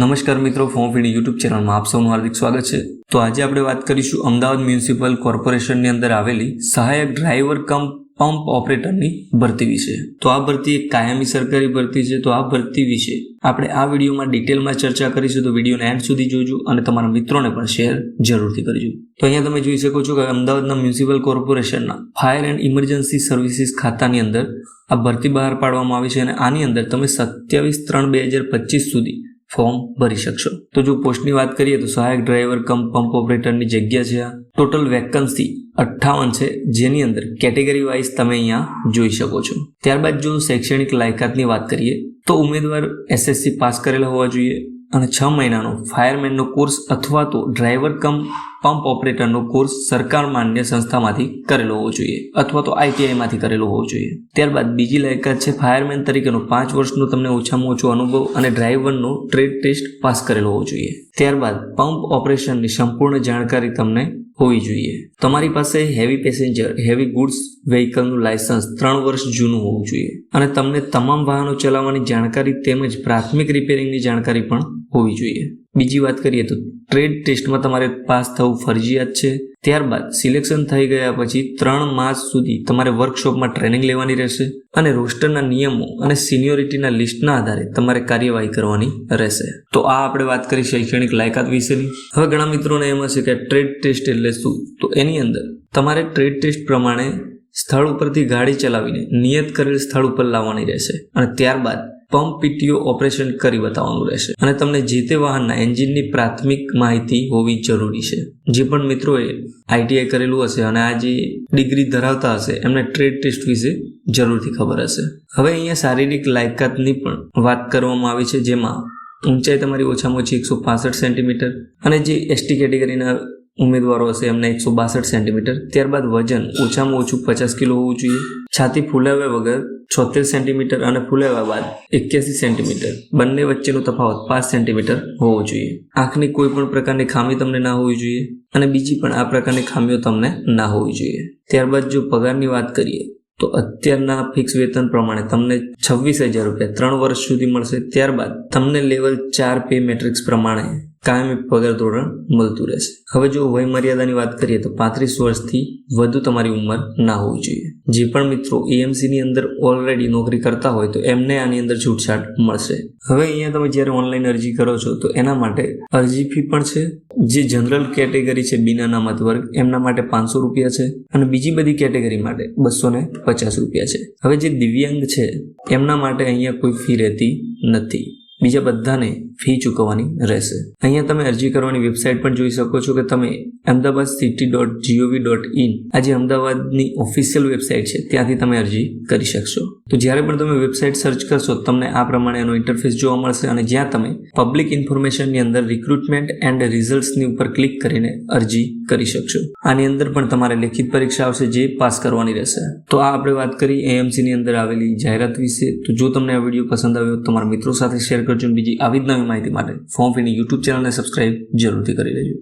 નમસ્કાર મિત્રો form YouTube ચેનલમાં આપ સૌનું હાર્દિક સ્વાગત છે. તો આજે આપણે વાત કરીશું અમદાવાદ મ્યુનિસિપલ કોર્પોરેશનની અંદર આવેલી સહાયક ડ્રાઈવર કમ પંપ ઓપરેટરની ભરતી વિશે. તો આ ભરતી એક કાયમી સરકારી ભરતી છે, તો આ ભરતી વિશે આપણે આ વિડીયોમાં ડિટેલમાં ચર્ચા કરીશું, તો વિડીયોને એન્ડ સુધી જોજો અને તમારા મિત્રોને પણ શેર જરૂરથી કરજો. તો અહીંયા તમે જોઈ શકો છો કે અમદાવાદના મ્યુનિસિપલ કોર્પોરેશનના ફાયર એન્ડ ઇમરજન્સી સર્વિસીસ ખાતાની અંદર આ ભરતી બહાર પાડવામાં આવી છે અને આની અંદર તમે સત્યાવીસ ત્રણ બે હજાર પચીસ સુધી ફોર્મ ભરી શકશો. તો જો પોસ્ટની વાત કરીએ તો સહાયક ડ્રાઈવર કમ પંપ ઓપરેટરની જગ્યા છે આ. ટોટલ વેકન્સી અઠ્ઠાવન છે. જેની અંદર કેટેગરી વાઇઝ તમે અહીંયા જોઈ શકો છો. ત્યારબાદ જો શૈક્ષણિક લાયકાતની વાત કરીએ, તો ઉમેદવાર એસએસસી પાસ કરેલા હોવા જોઈએ. અને છ મહિનાનો ફાયરમેનનો કોર્સ અથવા તો ડ્રાઈવર કમ પંપ ઓપરેટરનો કોર્સ સરકાર માન્ય સંસ્થામાંથી કરેલો હોવો જોઈએ અથવા તો આઈટીઆઈમાંથી કરેલો હોવો જોઈએ. ત્યારબાદ બીજી લાયકાત છે ફાયરમેન તરીકેનો પાંચ વર્ષનો તમને ઓછામાં ઓછો અનુભવ અને ડ્રાઈવરનો ટ્રેડ ટેસ્ટ પાસ કરેલો હોવો જોઈએ. ત્યારબાદ પંપ ઓપરેશનની સંપૂર્ણ જાણકારી તમને હોવી જોઈએ. તમારી પાસે હેવી પેસેન્જર, હેવી ગુડ્સ વ્હીકલનું લાયસન્સ ત્રણ વર્ષ જૂનું હોવું જોઈએ અને તમને તમામ વાહનો ચલાવવાની જાણકારી તેમજ પ્રાથમિક રિપેરિંગની જાણકારી પણ હોવી જોઈએ. બીજી વાત કરીએ તો ટ્રેડ ટેસ્ટમાં તમારે પાસ થવું ફરજિયાત છે. ત્યારબાદ સિલેક્શન થઈ ગયા પછી ત્રણ માસ સુધી તમારે વર્કશોપમાં ટ્રેનિંગ લેવાની રહેશે અને રોસ્ટરના નિયમો અને સિનિયોરિટીના લિસ્ટના આધારે તમારે કાર્યવાહી કરવાની રહેશે. તો આ આપણે વાત કરી શૈક્ષણિક લાયકાત વિશેની. હવે ઘણા મિત્રોને એમ હશે કે ટ્રેડ ટેસ્ટ એટલે શું? તો એની અંદર તમારે ટ્રેડ ટેસ્ટ પ્રમાણે સ્થળ ઉપરથી ગાડી ચલાવીને નિયત કરેલ સ્થળ ઉપર લાવવાની રહેશે. અને ત્યારબાદ પંપ પીટીઓ ઓપરેશન કરી બતાવવાનું રહેશે. અને તમને જે તે વાહનના એન્જિનની પ્રાથમિક માહિતી હોવી જરૂરી છે. જે પણ મિત્રોએ આઈટીઆઈ કરેલું હશે અને આ જે ડિગ્રી ધરાવતા હશે, એમને ટ્રેડ ટેસ્ટ વિશે જરૂરથી ખબર હશે. હવે અહીંયા શારીરિક લાયકાતની પણ વાત કરવામાં આવી છે, જેમાં ઊંચાઈ તમારી ઓછામાં ઓછી એકસો પાસઠ સેન્ટીમીટર અને જે એસટી કેટેગરીના ઉમેદવારો હશે એમને એકસો બાસઠ સેન્ટીમીટર ત્યારબાદ વજન ઓછામાં ઓછું પચાસ કિલો હોવું જોઈએ. છાતી ફૂલાવ્યા વગર છોતેર સેન્ટીમીટર અને ફૂલાવ્યા બાદ એક્યાસી સેન્ટીમીટર બંને વચ્ચેનો તફાવત પાંચ સેન્ટીમીટર હોવો જોઈએ. આંખની કોઈ પણ પ્રકારની ખામી તમને ના હોવી જોઈએ અને બીજી પણ આ પ્રકારની ખામીઓ તમને ના હોવી જોઈએ. ત્યારબાદ જો પગારની વાત કરીએ, તો અત્યારના ફિક્સ વેતન પ્રમાણે તમને છવ્વીસ હજાર રૂપિયા ત્રણ વર્ષ સુધી મળશે. ત્યારબાદ તમને લેવલ ચાર પે મેટ્રિક્સ પ્રમાણે કાયમી પગાર ધોરણ મળતું રહેશે. હવે જો વય મર્યાદાની વાત કરીએ તો પાંત્રીસ વર્ષથી વધુ તમારી ઉંમર ના હોવી જોઈએ. જે પણ મિત્રો એએમસીની અંદર ઓલરેડી નોકરી કરતા હોય તો એમને આની અંદર છૂટછાટ મળશે. હવે અહીંયા તમે જ્યારે ઓનલાઈન અરજી કરો છો તો એના માટે અરજી ફી પણ છે. જે જનરલ કેટેગરી છે બિના અનામત વર્ગ, એમના માટે પાંચસો રૂપિયા છે અને બીજી બધી કેટેગરી માટે બસો પચાસ રૂપિયા છે. હવે જે દિવ્યાંગ છે, એમના માટે અહીંયા કોઈ ફી રહેતી નથી. બીજા બધાને ફી ચૂકવવાની રહેશે. અહીંયા તમે અરજી કરવાની વેબસાઇટ પણ જોઈ શકો છો કે તમે Ahmedabad city dot GOV dot in આ જે અમદાવાદની ઓફિશિયલ વેબસાઇટ છે, ત્યાંથી તમે અરજી કરી શકશો. તો જ્યારે પણ તમે વેબસાઇટ સર્ચ કરશો, તમને આ પ્રમાણે એનો ઇન્ટરફેસ જોવા મળશે અને જ્યાં તમે પબ્લિક ઇન્ફોર્મેશનની અંદર રિક્રુટમેન્ટ એન્ડ રિઝલ્ટ્સની ઉપર ક્લિક કરીને અરજી કરી શકશો. આની અંદર પણ તમારે લેખિત પરીક્ષા આવશે જે પાસ કરવાની રહેશે. તો આ આપણે વાત કરી એએમસીની અંદર આવેલી જાહેરાત વિશે. તો જો તમને આ વીડિયો પસંદ આવ્યો, તો તમારા મિત્રો સાથે શેર કરજો બીજી આવી જ નવી માહિતી માટે ફોર્મ ફીની યુટ્યુબ ચેનલને સબસ્ક્રાઇબ જરૂરથી કરી લેજો.